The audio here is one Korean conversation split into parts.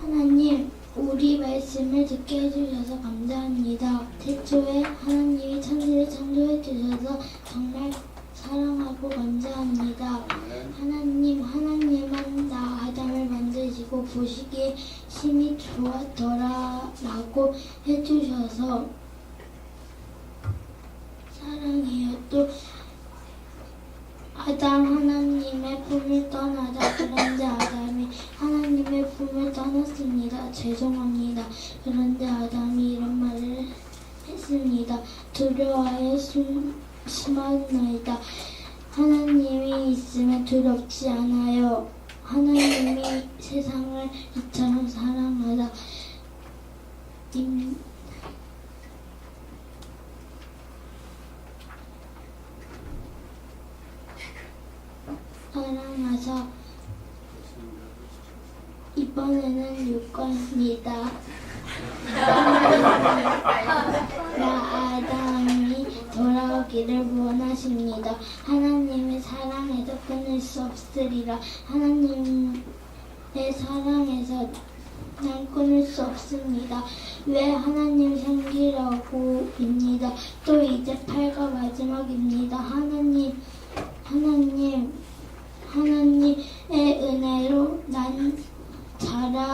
하나님, 우리 말씀을 듣게 해주셔서 감사합니다. 태초에 하나님이 천지를 창조해 주셔서 정말 사랑하고 감사합니다. 하나님, 하나님은 나 아담을 만드시고 보시기에 심히 좋았더라 라고 해주셔서 사랑해요. 또 아담 하나님의 품을 떠나자 그런데 아담이 하나님의 품을 떠났습니다. 죄송합니다. 그런데 아담이 이런 말을 했습니다. 두려워하여 숨 심하나이다. 하나님이 있으면 두렵지 않아요. 하나님이 세상을 이처럼 사랑하다. 임, 사랑하사 이번에는 6권입니다. 나 아담이 돌아오기를 원하십니다. 하나님의 사랑에서 끊을 수 없으리라. 하나님의 사랑에서 난 끊을 수 없습니다. 왜 하나님 섬기라고입니다. 또 이제 8가 마지막입니다. 하나님, 하나님의 은혜로 난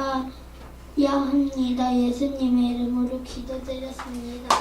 자라야 합니다. 예수님의 이름으로 기도드렸습니다.